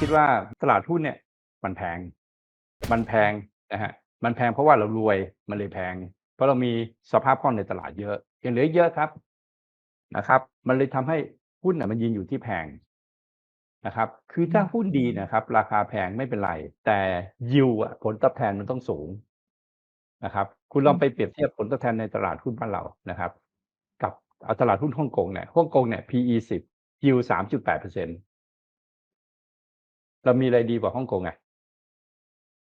คิดว่าตลาดหุ้นเนี่ย มันแพง มันแพงนะฮะมันแพงเพราะว่าเรารวยมันเลยแพง เพราะเรามีสภาพคล่องในตลาดเยอะยังเหลือเยอะครับนะครับ มันเลยทำให้หุ้นน่ะมันยืนอยู่ที่แพงนะครับ คือถ้าหุ้นดีนะครับ ราคาแพงไม่เป็นไร แต่ยิวอะผลตอบแทนมันต้องสูงนะครับ คุณลองไปเปรียบเทียบผลตอบแทนในตลาดหุ้นบ้านเรานะครับ กับเอาตลาดหุ้นฮ่องกงเนี่ยฮ่องกงเนี่ย PE สิบยิวสามจุดแปดเปอร์เซ็นต เรามีอะไรดีกว่าฮ่องกงไง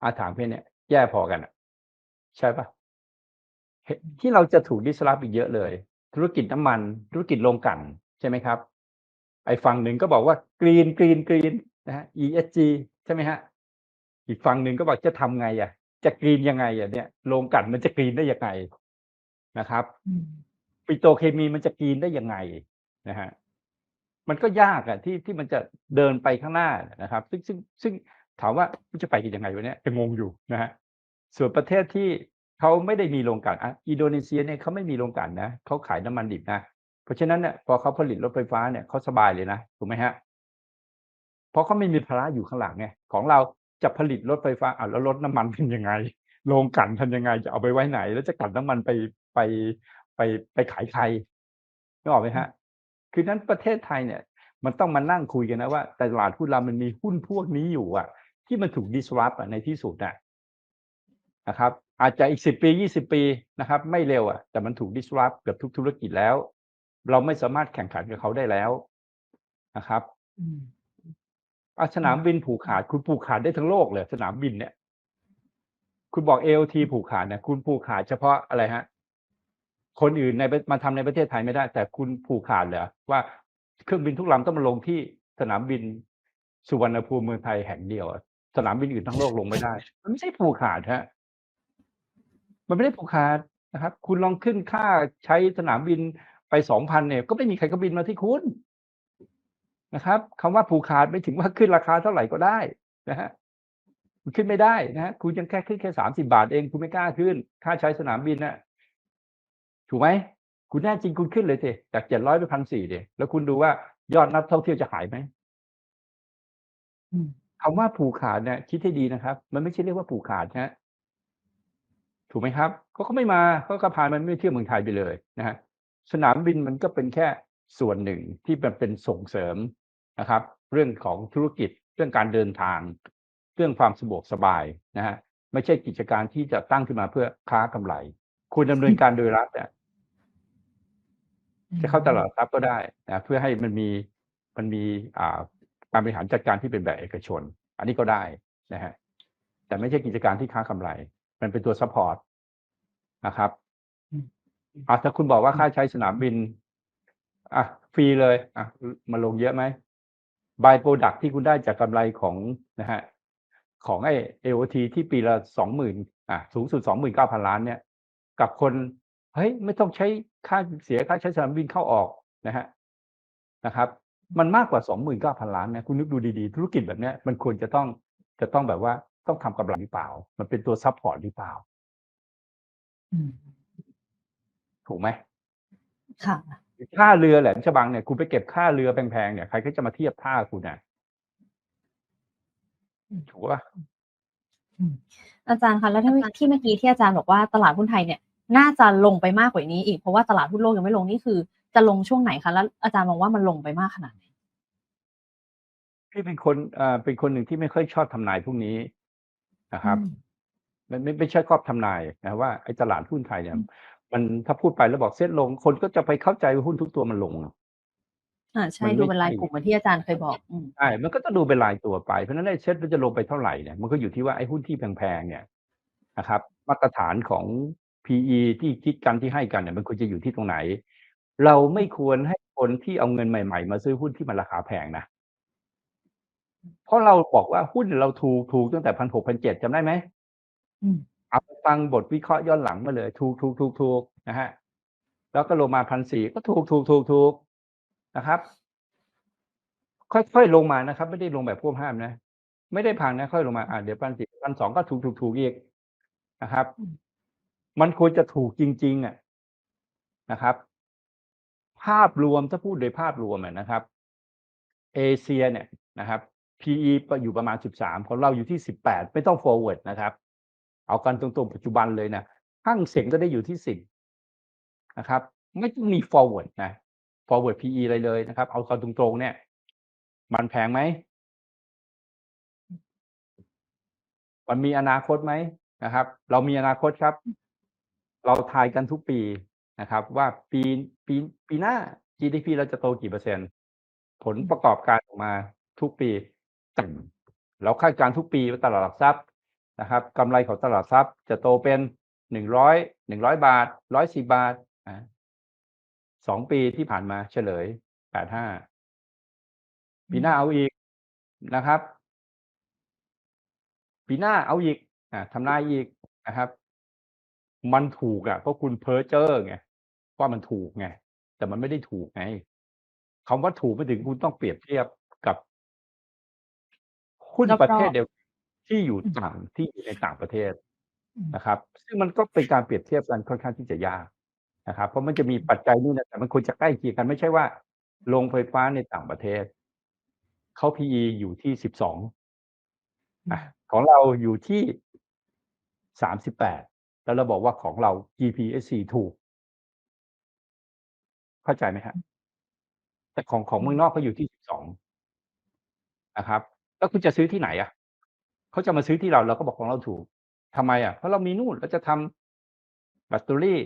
อาถามเพื่อนเนี่ยแย่พอกันอะใช่ปะเห็นที่เราจะถูกดิสรับอีกเยอะเลย ธุรกิจน้ำมัน ธุรกิจโรงกลั่นใช่ไหมครับ ไอ้ฝั่งหนึ่งก็บอกว่ากรีนกรีนกรีนนะฮะ ESG ใช่ไหมฮะ อีกฝั่งหนึ่งก็บอกจะทำไงอะ จะกรีนยังไงอะเนี่ยโรงกลั่นมันจะกรีนได้ยังไงนะครับอืมปิโตรเคมีมันจะกรีนได้ยังไงนะฮะ มันก็ยากอะที่ที่มันจะเดินไปข้างหน้านะครับ ซึ่งซึ่งซึ่งถามว่าจะไปกันยังไงวะเนี่ยจะงงอยู่นะฮะส่วนประเทศที่เขาไม่ได้มีโรงกลั่นอะอินโดนีเซียเนี่ยเขาไม่มีโรงกลั่นนะเขาขายน้ำมันดิบนะเพราะฉะนั้นเนี่ยพอเขาผลิตรถไฟฟ้าเนี่ยเขาสบายเลยนะถูกไหมฮะเพราะเขาไม่มีภาระอยู่ข้างหลังไงของเราจะผลิตรถไฟฟ้าอะแล้วรถน้ำมันเป็นยังไงโรงกลั่นทำยังไงจะเอาไปไว้ไหน แล้วจะกลั่นน้ำมันไปไปไปไปขายใครนึกออกไหมฮะ คือนั้นประเทศไทยเนี่ย มันต้องมานั่งคุยกันนะว่าแต่ตลาดหุ้นเรามันมีหุ้นพวกนี้อยู่อะ ที่มันถูก disrupt อะในที่สุดน่ะนะครับ อาจจะอีกสิบปียี่สิบปีนะครับ ไม่เร็วอะ แต่มันถูก disrupt เกือบทุกธุรกิจแล้ว เราไม่สามารถแข่งขันกับเขาได้แล้วนะครับอืมอะสนามบินผูกขาด คุณผูกขาดได้ทั้งโลกเลย สนามบินเนี่ย คุณบอก AOT ผูกขาดเนี่ยคุณผูกขาดเฉพาะอะไรฮะ คนอื่นในมาทำในประเทศไทยไม่ได้ แต่คุณผูกขาดเหรอว่าเครื่องบินทุกลำต้องมาลงที่สนามบินสุวรรณภูมิเมืองไทยแห่งเดียวสนามบินอื่นทั้งโลกลงไม่ได้ มันไม่ใช่ผูกขาดฮะมันไม่ได้ผูกขาดนะครับ คุณลองขึ้นค่าใช้สนามบินไปสองพันเนี่ย ก็ไม่มีใครก็บินมาที่คุณนะครับคำว่าผูกขาดไม่ถึงว่าขึ้นราคาเท่าไหร่ก็ได้นะฮะมันขึ้นไม่ได้นะฮะคุณยังแค่ขึ้นแค่สามสิบาทเอง คุณไม่กล้าขึ้น ค่าใช้สนามบินน่ะ ถูกไหมคุณแน่จริงคุณขึ้นเลยสิจากเจ็ดร้อยไปพันสี่เดียแล้วคุณดูว่ายอดนักท่องเที่ยวจะหายไหมอืมคำว่าผูกขาดเนี่ยคิดให้ดีนะครับ มันไม่ใช่เรียกว่าผูกขาดนะฮะถูกไหมครับเขาก็ไม่มาเขาก็พามันไม่เที่ยวเมืองไทยไปเลยนะฮะสนามบินมันก็เป็นแค่ส่วนหนึ่งที่มันเป็นส่งเสริมนะครับ เรื่องของธุรกิจเรื่องการเดินทาง เรื่องความสะดวกสบายนะฮะไม่ใช่กิจการที่จะตั้งขึ้นมาเพื่อค้ากำไร คุณดำเนินการโดยรัฐเนี่ยจะเข้าตลาดทรัพย์ก็ได้นะเพื่อให้มันมีมันมีอ่าการบริหารจัดการที่เป็นแบบเอกชน อันนี้ก็ได้นะฮะแต่ไม่ใช่กิจการที่ค้ากำไร มันเป็นตัวซัพพอร์ตนะครับอืมอะถ้าคุณบอกว่าค่าใช้สนามบินอะฟรีเลยอะมาลงเยอะไหมบายโปรดักที่คุณได้จากกำไรของนะฮะของไอเอโอทีที่ปีละสองหมื่นอะสูงสุดสองหมื่นเก้าพันล้านเนี่ย กับคนเฮ้ยไม่ต้องใช้ค่าเสียค่าใช้สนามบินเข้าออกนะฮะนะครับ มันมากกว่าสองหมื่นเก้าพันล้านนะคุณนึกดูดีๆ ธุรกิจแบบเนี้ยมันควรจะต้องจะต้องแบบว่าต้องทำกำไรหรือเปล่า มันเป็นตัวซัพพอร์ตหรือเปล่าอืมถูกไหมค่ะค่าเรือแหลมฉบังเนี่ยคุณไปเก็บค่าเรือแพงๆเนี่ยใครก็จะมาเทียบท่าคุณนะอืมถูกป่ะ อืมอาจารย์คะแล้วที่ที่เมื่อกี้ที่อาจารย์บอกว่าตลาดหุ้นไทยเนี่ยน่าจะลงไปมากกว่านี้อีกเพราะว่าตลาดหุ้นโลกยังไม่ลงนี่คือ จะลงช่วงไหนคะแล้วอาจารย์มองว่ามันลงไปมากขนาดไหนพี่เป็นคนเอ่อเป็นคนหนึ่งที่ไม่ค่อยชอบทำนายพวกนี้นะครับอืมมันไม่ไม่ใช่ครอบทำนายนะว่าไอ้ตลาดหุ้นไทยเนี่ยอืมมันถ้าพูดไปแล้วบอกเซ็ตลง คนก็จะไปเข้าใจว่าหุ้นทุกตัวมันลง อ่าใช่มันไม่ดูเป็นรายใช่กลุ่มเหมือนที่อาจารย์เคยบอกอืมใช่มันก็จะดูเป็นรายตัวไป เพราะฉะนั้นไอ้เซ็ตมันจะลงไปเท่าไหร่เนี่ยมันก็อยู่ที่ว่าไอ้หุ้นที่แพงๆเนี่ยนะครับ มาตรฐานของ PE ที่คิดกันที่ให้กันเนี่ยมันควรจะอยู่ที่ตรงไหน เราไม่ควรให้คนที่เอาเงินใหม่ ๆ มาซื้อหุ้นที่มันราคาแพงนะเพราะเราบอกว่าหุ้นเราถูกถูกตั้งแต่พันหกพันเจ็ดจำได้ไหมอืมเอาไปฟังบทวิเคราะห์ย้อนหลังมาเลย ถูกถูกถูกถูกนะฮะ แล้วก็ลงมาพันสี่ก็ถูกถูกถูกถูก นะครับ ค่อยๆลงมานะครับ ไม่ได้ลงแบบพวกห้ามนะ ไม่ได้พังนะค่อยลงมาอ่าเดี๋ยวพันสี่พันสองก็ถูกถูกถูกอีกนะครับอืมมันควรจะถูกจริง ๆ อะนะครับ ภาพรวมถ้าพูดโดยภาพรวมอะนะครับ เอเชียเนี่ยนะครับ PE อยู่ประมาณ 13 ของเราอยู่ที่ 18 ไม่ต้อง forward นะครับ เอากันตรงๆปัจจุบันเลยนะห้างเสียงก็ได้อยู่ที่ 10 นะครับ ไม่ต้องมี forward นะ forward PE อะไรเลยนะครับ เอากันตรงๆเนี่ย มันแพงไหม มันมีอนาคตไหมนะครับ เรามีอนาคตครับ เราทายกันทุกปีนะครับ ว่าปีปีปีหน้า GDP เราจะโตกี่เปอร์เซ็นต์ ผลประกอบการออกมาทุกปีเราคาดการณ์ทุกปีว่าตลาดหลักทรัพย์นะครับกำไรของตลาดทรัพย์จะโตเป็นหนึ่งร้อยหนึ่งร้อยบาทร้อยสิบาท สองปีที่ผ่านมาเฉลยแปดห้าปีหน้าเอาอีกนะครับ ปีหน้าเอาอีกอ่าทำนายอีกนะครับ มันถูกอะเพราะคุณเพ้อเจ้อไงว่ามันถูกไงแต่มันไม่ได้ถูกไงคำว่าถูกไม่ถึงคุณต้องเปรียบเทียบกับหุ้นรอบๆประเทศเดียวที่อยู่ต่างที่อยู่ในต่างประเทศอืมนะครับ ซึ่งมันก็เป็นการเปรียบเทียบกันค่อนข้างที่จะยาก นะครับ เพราะมันจะมีปัจจัยนู่นนะแต่มันควรจะใกล้เคียงกันไม่ใช่ว่าโรงไฟฟ้าในต่างประเทศเขา PE อยู่ที่สิบสองอะของเราอยู่ที่สามสิบแปดแล้วเราบอกว่าของเรา GPSC ถูก เข้าใจไหมฮะแต่ของของเมืองนอกเขาอยู่ที่สิบสองนะครับ แล้วคุณจะซื้อที่ไหนอะเขาจะมาซื้อที่เราเราก็บอกของเราถูกทำไมอะเพราะเรามีนู่นเราจะทำแบตเตอรี่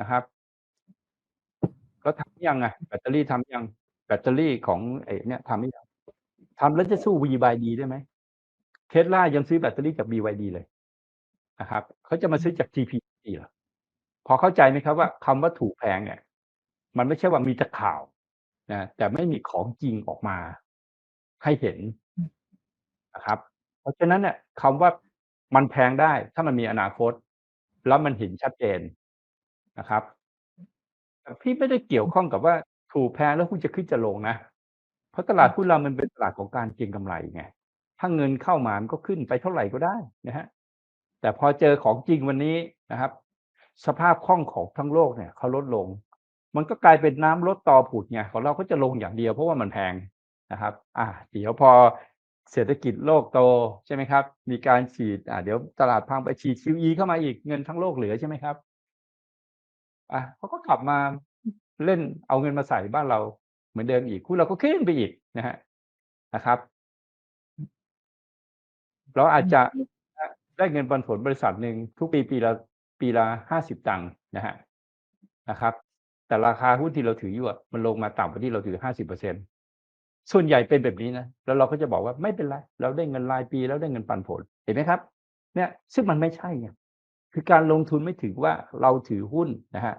นะครับก็ทำยังไงแบตเตอรี่ทำยังแบตเตอรี่ของไอ้เนี่ยทำยังทำแล้วจะสู้ BYD ได้ไหมเทสลายังซื้อแบตเตอรี่จาก BYD เลยนะครับเขาจะมาซื้อจาก GPC เหรอพอเข้าใจไหมครับว่าคำว่าถูกแพงเนี่ย มันไม่ใช่ว่ามีแต่ข่าวนะแต่ไม่มีของจริงออกมาให้เห็นนะครับ เพราะฉะนั้นเนี่ยคำว่ามันแพงได้ถ้ามันมีอนาคต แล้วมันเห็นชัดเจน นะครับ แต่พี่ไม่ได้เกี่ยวข้องกับว่าถูกแพงแล้วคุณจะขึ้นจะลงนะ เพราะตลาดหุ้นเรามันเป็นตลาดของการเก็งกำไรไง ถ้าเงินเข้ามามันก็ขึ้นไปเท่าไหร่ก็ได้นะฮะ แต่พอเจอของจริงวันนี้นะครับ สภาพคล่องของทั้งโลกเนี่ยเขาลดลง มันก็กลายเป็นน้ำลดต่อผุดไงของเราก็จะลงอย่างเดียวเพราะว่ามันแพงนะครับ อ่าเดี๋ยวพอเศรษฐกิจโลกโตใช่ไหมครับ มีการฉีดอ่าเดี๋ยวตลาดพังไปฉีด QE เข้ามาอีกเงินทั้งโลกเหลือใช่ไหมครับ อะเขาก็กลับมาเล่นเอาเงินมาใส่บ้านเราเหมือนเดิมอีกคุณเราก็ขึ้นไปอีกนะฮะนะครับ เราอาจจะได้เงินปันผลบริษัทหนึ่งทุกปีปีละปีละห้าสิบตังค์นะฮะนะครับ แต่ราคาหุ้นที่เราถืออยู่อะมันลงมาต่ำกว่าที่เราถือห้าสิบเปอร์เซ็นส่วนใหญ่เป็นแบบนี้นะแล้วเราก็จะบอกว่าไม่เป็นไร เราได้เงินรายปีแล้วได้เงินปันผลเห็นไหมครับ เนี่ย ซึ่งมันไม่ใช่ไง คือการลงทุนไม่ถือว่าเราถือหุ้นนะฮะ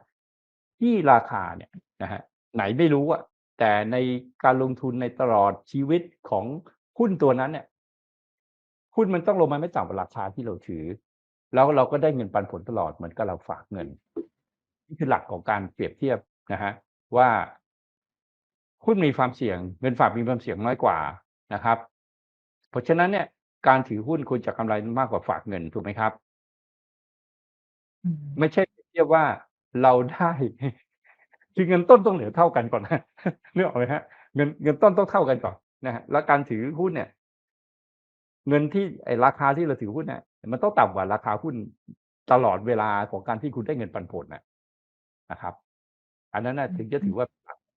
ที่ราคาเนี่ยนะฮะไหนไม่รู้อะแต่ในการลงทุนในตลอดชีวิตของหุ้นตัวนั้นเนี่ยหุ้นมันต้องลงมาไม่ต่ำกว่าราคาที่เราถือ แล้วเราก็ได้เงินปันผลตลอดเหมือนกับเราฝากเงินนี่คือหลักของการเปรียบเทียบนะฮะว่าหุ้นมีความเสี่ยง เงินฝากมีความเสี่ยงน้อยกว่านะครับ เพราะฉะนั้นเนี่ยการถือหุ้นควรจะกำไรมากกว่าฝากเงินถูกไหมครับ อืม ไม่ใช่เปรียบเทียบว่าเราได้ คือเงินต้นต้องเหลือเท่ากันก่อนนะ นึกออกไหมฮะเงิน เงินต้นต้องเท่ากันก่อนนะฮะแล้วการถือหุ้นเนี่ย เงินที่ ไอราคาที่เราถือหุ้นเนี่ย มันต้องต่ำกว่าราคาหุ้นตลอดเวลาของการที่คุณได้เงินปันผลนะนะครับ อันนั้นนะถึงจะถือว่า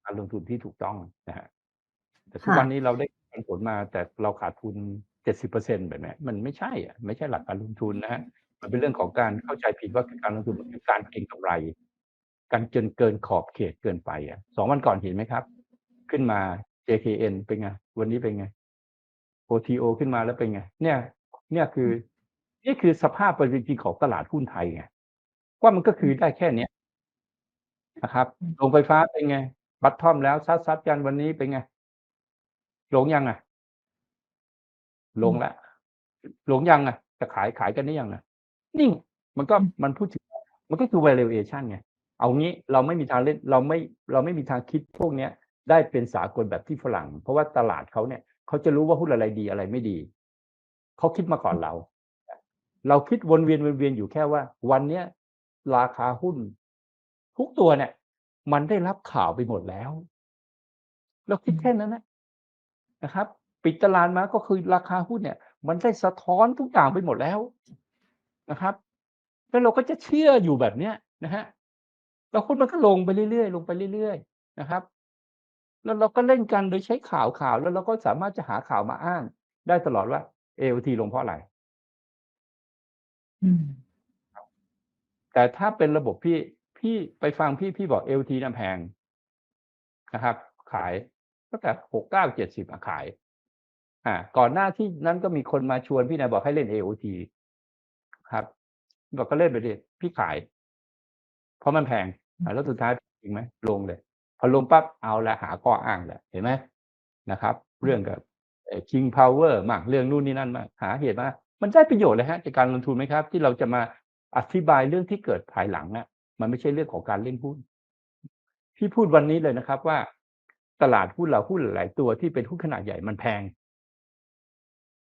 การลงทุนที่ถูกต้องนะฮะแต่ทุกค่ะ วันนี้เราได้ปันผลมา แต่เราขาดทุนเจ็ดสิบเปอร์เซ็นแบบนี้มันไม่ใช่อะไม่ใช่หลักการลงทุนนะฮะ มันเป็นเรื่องของการเข้าใจผิดว่าการลงทุนมันคือการเก็งกำไร การจนเกินขอบเขตเกินไปอะสองวันก่อนเห็นไหมครับ ขึ้นมา JKN เป็นไง วันนี้เป็นไง OTO ขึ้นมาแล้วเป็นไง เนี่ย เนี่ยคือ นี่คือสภาพเป็นจริงๆของตลาดหุ้นไทยไงว่ามันก็คือได้แค่เนี้ยนะครับโรงไฟฟ้าเป็นไง บัตทอมแล้วซัดซัดกันวันนี้เป็นไงลงยังอะลงแล้วลงยังอะ จะขายขายกันได้ยังอะ นี่มันก็มันพูดถึงมันก็คือ valuation ไง เอางี้เราไม่มีทางเล่นเราไม่เราไม่มีทางคิดพวกเนี้ย ได้เป็นสากลแบบที่ฝรั่ง เพราะว่าตลาดเขาเนี่ยเขาจะรู้ว่าหุ้นอะไรดีอะไรไม่ดี เขาคิดมาก่อนเรา เราคิดวนเวียนวนเวียนอยู่แค่ว่า วันเนี้ยราคาหุ้น ทุกตัวเนี่ย มันได้รับข่าวไปหมดแล้ว เราคิดแค่นั้นนะนะครับปปิดตลาดมาก็คือราคาหุ้นเนี่ย มันได้สะท้อนทุกอย่างไปหมดแล้ว นะครับ แล้วเราก็จะเชื่ออยู่แบบเนี้ยนะฮะแล้วหุ้นมันก็ลงไปเรื่อยๆลงไปเรื่อยๆนะครับ แล้วเราก็เล่นกันโดยใช้ข่าวข่าวแล้วเราก็สามารถจะหาข่าวมาอ้าง ได้ตลอดว่า AOT ลงเพราะอะไรอืมแต่ถ้าเป็นระบบพี่พี่ไปฟังพี่พี่บอก LT น่ะแพงนะครับ ขายตั้งแต่หกเก้าเจ็ดสิบขาย อ่า ก่อนหน้าที่นั้นก็มีคนมาชวนพี่นายบอกให้เล่น AOT ครับบอกก็เล่นไปดิพี่ขาย เพราะมันแพงอะแล้วสุดท้ายจริงไหมลงเลย พอลงปั๊บเอาละหาข้ออ้างแหละเห็นไหมนะครับ เรื่องกับเอ่อ King Power มากเรื่องนู่นนี่นั่นมากหาเหตุมามันได้ประโยชน์เลยฮะจากการลงทุนไหมครับ ที่เราจะมาอธิบายเรื่องที่เกิดภายหลังน่ะ มันไม่ใช่เรื่องของการเล่นหุ้นพี่พูดวันนี้เลยนะครับว่า ตลาดหุ้นเราหุ้นหลายๆตัวที่เป็นหุ้นขนาดใหญ่มันแพง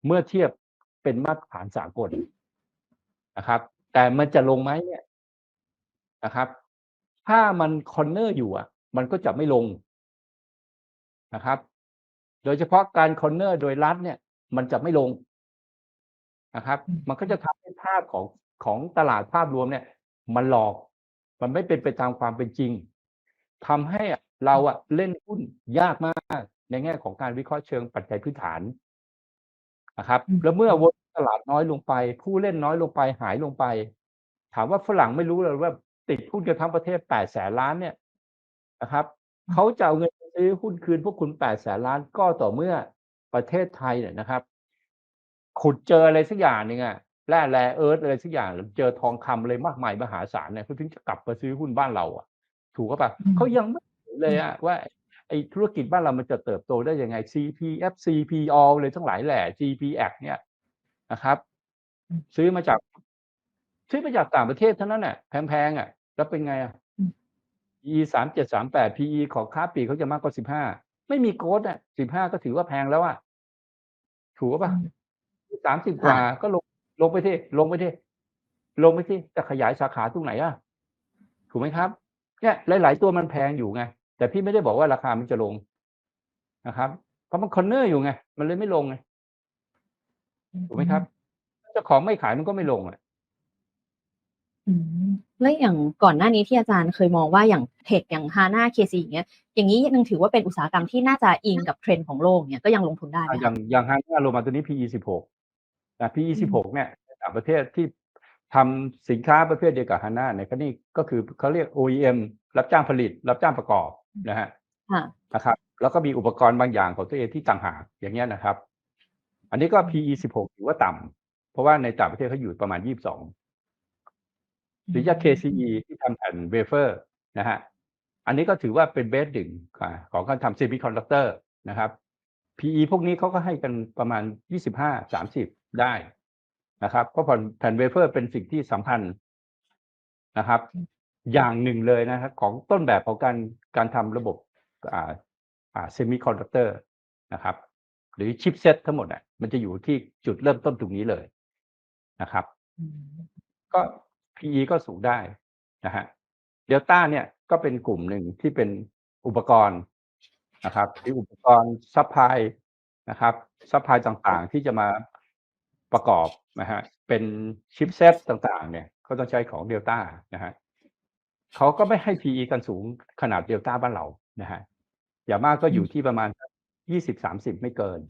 เมื่อเทียบเป็นมาตรฐานสากล นะครับ แต่มันจะลงไหมเนี่ยนะครับ ถ้ามันคอนเนอร์อยู่อะ มันก็จะไม่ลงนะครับ โดยเฉพาะการคอนเนอร์โดยรัฐเนี่ย มันจะไม่ลงนะครับอืมมันก็จะทำให้ภาพของของตลาดภาพรวมเนี่ย มันหลอก มันไม่เป็นไปตามความเป็นจริงทำให้เราอะเล่นหุ้นยากมากในแง่ของการวิเคราะห์เชิงปัจจัยพื้นฐาน นะครับอืมแล้วเมื่อวอลุ่มตลาดน้อยลงไป ผู้เล่นน้อยลงไปหายลงไป ถามว่าฝรั่งไม่รู้เลยว่าติดหุ้นกันทั้งประเทศแปดแสนล้านเนี่ยนะครับเขาจะเอาเงินไปซื้อหุ้นคืนพวกคุณแปดแสนล้านก็ต่อเมื่อประเทศไทยเนี่ยนะครับ ขุดเจออะไรสักอย่างหนึ่งอะแร่แร่เอิร์ธอะไรสักอย่างหรือเจอทองคำอะไรมากมายมหาศาลเนี่ยเขาถึงจะกลับมาซื้อหุ้นบ้านเราอะถูกก็ปะอืมเขายังไม่เห็นเลยอะว่า ไอ้ธุรกิจบ้านเรามันจะเติบโตได้ยังไง CPF CPO เลยทั้งหลายแหล่ GPX เนี่ยนะครับอืมซื้อมาจาก ซื้อมาจากต่างประเทศเท่านั้นแหละแพงๆอะ แล้วเป็นไงอะอืม PE สามเจ็ดสามแปด PE ของค้าปลีกเขาจะมากกว่าสิบห้าไม่มีโกดอะสิบห้าก็ถือว่าแพงแล้วอะถูกปะสามสิบกว่าก็ลงลงไปที่ลงไปที่ลงไปที่จะขยายสาขาตรงไหนอะ ถูกไหมครับ เนี่ยหลาย ๆ ตัวมันแพงอยู่ไง แต่พี่ไม่ได้บอกว่าราคามันจะลงนะครับ เพราะมันคอนเนอร์อยู่ไง มันเลยไม่ลงไงถูกไหมครับเจ้าของไม่ขายมันก็ไม่ลงอะอืมแล้วอย่างก่อนหน้านี้ที่อาจารย์เคยมองว่าอย่างเทคอย่างฮาน่าเคซีอย่างเงี้ย อย่างนี้ยังถือว่าเป็นอุตสาหกรรมที่น่าจะอิงกับเทรนด์ของโลกเนี่ยก็ยังลงทุนได้ไหมอคะย่างอย่างฮาน่าโรมาตัวนี้ PE สิบหกแต่ PE อืมสิบหกเนี่ยในต่างประเทศที่ทำสินค้าประเภทเดียวกับฮาน่าเนี่ยก็นี่ก็คือเขาเรียก OEM รับจ้างผลิต รับจ้างประกอบ นะฮะค่ะนะครับ แล้วก็มีอุปกรณ์บางอย่างของตัวเองที่ต่างหากอย่างเงี้ยนะครับ อันนี้ก็ PE สิบหกถือว่าต่ำเพราะว่าในต่างประเทศเขาอยู่ประมาณยี่สิบสองหรือจะ KCE ที่ทำแผ่นเวเฟอร์นะฮะอันนี้ก็ถือว่าเป็นเบสหนึ่งของการทำเซมิคอนดักเตอร์นะครับ PE พวกนี้เขาก็ให้กันประมาณ 25 30 ได้นะครับเพราะแผ่นเวเฟอร์เป็นสิ่งที่สำคัญนะครับ อย่างหนึ่งเลยนะครับ ของต้นแบบของการ การทำระบบอ่าอ่าเซมิคอนดักเตอร์นะครับ หรือชิปเซตทั้งหมดอะมันจะอยู่ที่จุดเริ่มต้นตรงนี้เลยนะครับอืมก็ PE ก็สูงได้นะฮะเดลต้าเนี่ยก็เป็นกลุ่มหนึ่งที่เป็นอุปกรณ์นะครับหรืออุปกรณ์ซัพพลายนะครับซัพพลายต่างๆที่จะมาประกอบนะฮะเป็นชิปเซตต่างๆ เนี่ยก็ต้องใช้ของเดลต้านะฮะ เขาก็ไม่ให้ PE กันสูงขนาดเดลต้าบ้านเรานะฮะอย่างมากก็อยู่ที่ประมาณยี่สิบสามสิบไม่เกิน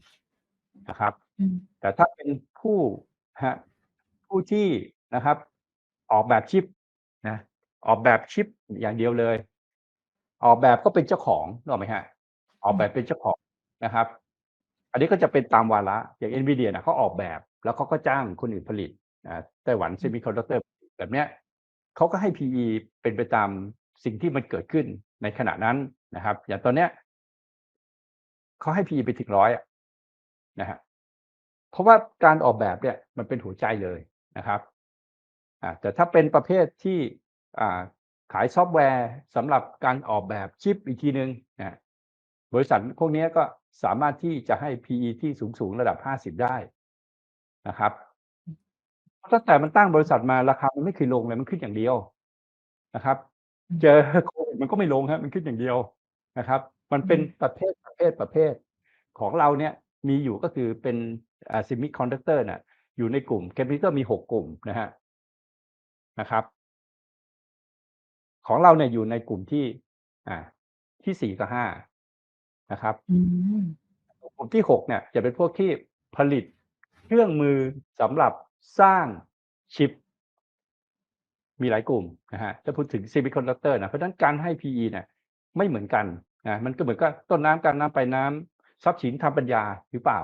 นะครับอืมแต่ถ้าเป็นผู้ฮะผู้ที่นะครับ ออกแบบชิปนะออกแบบชิปอย่างเดียวเลย ออกแบบก็เป็นเจ้าของนึกออกไหมฮะออกแบบเป็นเจ้าของนะครับ อันนี้ก็จะเป็นตามวาระอย่าง NVIDIA นะเขาออกแบบ แล้วเขาก็จ้างคนอื่นผลิตนะไต้หวันเซมิคอนดักเตอร์แบบเนี้ย เขาก็ให้ PE เป็นไปตามสิ่งที่มันเกิดขึ้นในขณะนั้นนะครับ อย่างตอนเนี้ยเขาให้ PE ไปถึงร้อยอะนะฮะเพราะว่าการออกแบบเนี่ยมันเป็นหัวใจเลยนะครับอ่าแต่ถ้าเป็นประเภทที่อ่าขายซอฟต์แวร์สำหรับการออกแบบชิปอีกทีนึงนะบริษัทพวกนี้ก็สามารถที่จะให้ PE ที่สูงสูงๆระดับ 50 ได้นะครับ ตั้งแต่มันตั้งบริษัทมาราคามันไม่เคยลงเลยมันขึ้นอย่างเดียวนะครับ เจอโควิดมันก็ไม่ลงครับมันขึ้นอย่างเดียวนะครับ มันเป็นประเภทประเภทประเภทของเราเนี่ยมีอยู่ก็คือเป็นอ่า semiconductor น่ะอยู่ในกลุ่ม capacitor มีหกกลุ่มนะฮะนะครับ ของเราเนี่ยอยู่ในกลุ่มที่อ่าที่สี่กับห้านะครับอืมกลุ่มที่หกเนี่ย จะเป็นพวกที่ผลิตเครื่องมือสำหรับ สร้างชิป มีหลายกลุ่มนะฮะจะพูดถึง semiconductor นะเพราะฉะนั้นการให้ PE เนี่ยไม่เหมือนกันนะมันก็เหมือนกับต้นน้ำกลางน้ำปลายน้ำทรัพย์สินทางปัญญาหรือเปล่า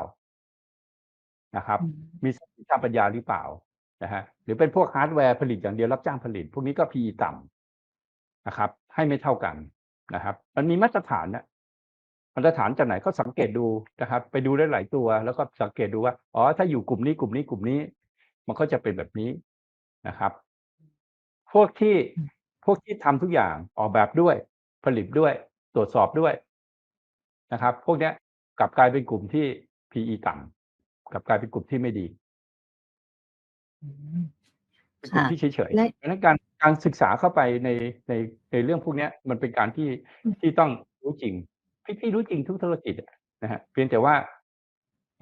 นะครับอืมมีทรัพย์สินทางปัญญาหรือเปล่านะฮะหรือเป็นพวกฮาร์ดแวร์ผลิตอย่างเดียวรับจ้างผลิต พวกนี้ก็ PE ต่ำนะครับ ให้ไม่เท่ากันนะครับ มันมีมาตรฐานนะมาตรฐานจากไหนก็สังเกตดูนะครับ ไปดูได้หลายตัว แล้วก็สังเกตดูว่าอ๋อถ้าอยู่กลุ่มนี้กลุ่มนี้กลุ่มนี้ มันก็จะเป็นแบบนี้นะครับ พวกที่พวกที่ทำทุกอย่างออกแบบด้วย ผลิตด้วย ตรวจสอบด้วยนะครับ พวกเนี้ยกลับกลายเป็นกลุ่มที่ PE ต่ำกลับกลายเป็นกลุ่มที่ไม่ดีอืมเป็นกลุ่มค่ะที่เฉยๆและเพราะฉะนั้นการการศึกษาเข้าไปในในในเรื่องพวกเนี้ยมันเป็นการที่อืมที่ต้องรู้จริง พี่พี่รู้จริงทุกธุรกิจอะนะฮะเพียงแต่ว่า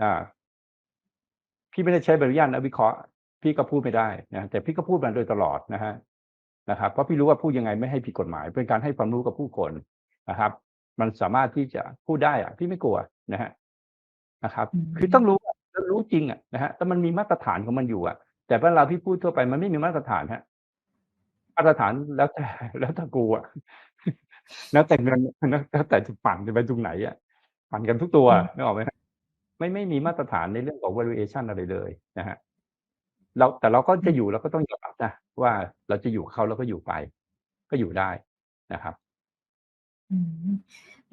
อ่า พี่ไม่ได้ใช้ใบอนุญาตนักวิเคราะห์ พี่ก็พูดไม่ได้นะแต่พี่ก็พูดมาโดยตลอดนะฮะนะครับ เพราะพี่รู้ว่าพูดยังไงไม่ให้ผิดกฎหมาย เป็นการให้ความรู้กับผู้คนนะครับ มันสามารถที่จะพูดได้อะพี่ไม่กลัวนะฮะนะครับอืมคือต้องรู้อะแล้วรู้จริงอะนะฮะแต่มันมีมาตรฐานของมันอยู่อะแต่เวลาพี่พูดทั่วไปมันไม่มีมาตรฐานฮะมาตรฐานแล้วแต่แล้วแต่กูอะแล้วแต่เงินแล้วแต่จะปั่นจะไปตรงไหนอะปั่นกันทุกตัวอืมนึกออกไหมฮะไม่ไม่มีมาตรฐานในเรื่องของ valuation อะไรเลยนะฮะ เราแต่เราก็จะอยู่เราก็ต้องยอมรับนะว่าเราจะอยู่กับเขาแล้วก็อยู่ไป ก็อยู่ได้นะครับ อืม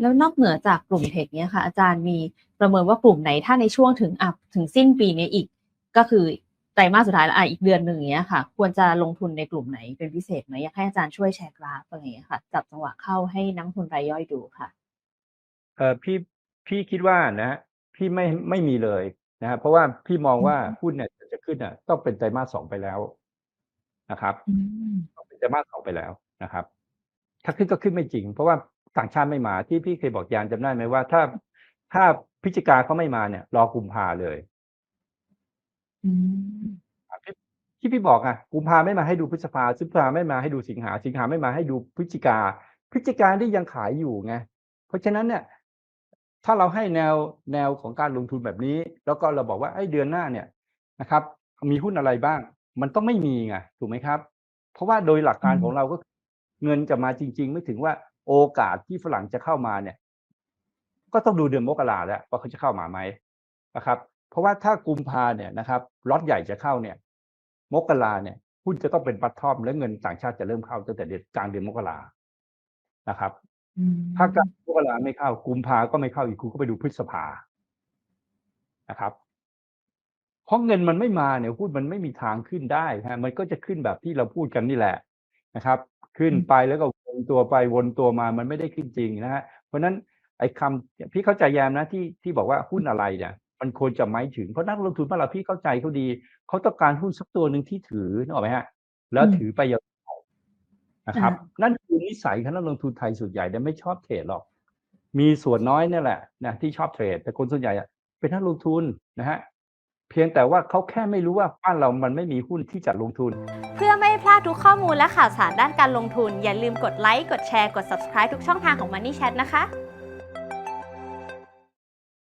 แล้วนอกเหนือจากกลุ่มเทคเนี้ยค่ะ อาจารย์มีประเมินว่ากลุ่มไหนถ้าในช่วงถึงอะถึงสิ้นปีนี้อีก ก็คือไตรมาสสุดท้ายแล้วอะอีกเดือนหนึ่งอย่างเงี้ยค่ะ ควรจะลงทุนในกลุ่มไหนเป็นพิเศษไหมอยากให้อาจารย์ช่วยแชร์กราฟอะไรอย่างเงี้ยค่ะ จับจังหวะเข้าให้นักลงทุนรายย่อยดูค่ะ เออพี่พี่คิดว่านะฮะพี่ไม่ไม่มีเลยนะฮะเพราะว่าพี่มองว่าอืมหุ้นเนี่ย จะขึ้นอะต้องเป็นไตรมาสสองไปแล้วนะครับอืมต้องเป็นไตรมาสสองไปแล้วนะครับ ถ้าขึ้นก็ขึ้นไม่จริง เพราะว่าต่างชาติไม่มาที่พี่เคยบอกยานจำได้ไหมว่า ถ้าถ้าพิจิกาเขาไม่มาเนี่ย รอกุมภาเลยอืมที่ที่พี่บอกอะกุมภาไม่มาให้ดูพฤษภาพฤษภาไม่มาให้ดูสิงหา สิงหาไม่มาให้ดูพฤศจิกาพฤศจิกาที่ยังขายอยู่ไงเพราะฉะนั้นเนี่ย ถ้าเราให้แนวแนวของการลงทุนแบบนี้ แล้วก็เราบอกว่าไอ้เดือนหน้าเนี่ย นะครับ มีหุ้นอะไรบ้าง มันต้องไม่มีไงถูกไหมครับ เพราะว่าโดยหลักการอืมของเราก็คือเงินจะมาจริง ๆ ไม่ถึงว่าโอกาสที่ฝรั่งจะเข้ามาเนี่ย ก็ต้องดูเดือนมกราแล้วว่าเขาจะเข้ามาไหมนะครับ เพราะว่าถ้ากุมภาเนี่ยนะครับล็อตใหญ่จะเข้าเนี่ย มกราเนี่ยหุ้นจะต้องเป็นปัตทอมและเงินต่างชาติจะเริ่มเข้าตั้งแต่เดือนกลางเดือนมกรานะครับอืมถ้ากลางมกราไม่เข้ากุมภาก็ไม่เข้าอีกคุณก็ไปดูพฤษภานะครับ เพราะเงินมันไม่มาเนี่ยหุ้นมันไม่มีทางขึ้นได้ฮะมันก็จะขึ้นแบบที่เราพูดกันนี่แหละนะครับ ขึ้นไปแล้วก็วนตัวไปวนตัวมามันไม่ได้ขึ้นจริงนะฮะเพราะฉะนั้นไอ้คำพี่เข้าใจแยมนะที่ที่บอกว่าหุ้นอะไรเนี่ยมันควรจะหมายถึงเพราะนักลงทุนเมื่อเราพี่เข้าใจเขาดีเขาต้องการหุ้นสักตัวหนึ่งที่ถือนึกออกไหมฮะแล้วถือไปยาวๆนะครับ นั่นคือนิสัยของนักลงทุนไทยส่วนใหญ่เนี่ยไม่ชอบเทรดหรอก มีส่วนน้อยเนี่ยแหละนะที่ชอบเทรด แต่คนส่วนใหญ่อะเป็นนักลงทุนนะฮะ เพียงแต่ว่าเขาแค่ไม่รู้ว่าบ้านเรามันไม่มีหุ้นที่จะลงทุน เพื่อไม่พลาดทุกข้อมูลและข่าวสารด้านการลงทุน อย่าลืมกดไลค์กดแชร์กด subscribe ทุกช่องทางของ Money Chat นะคะ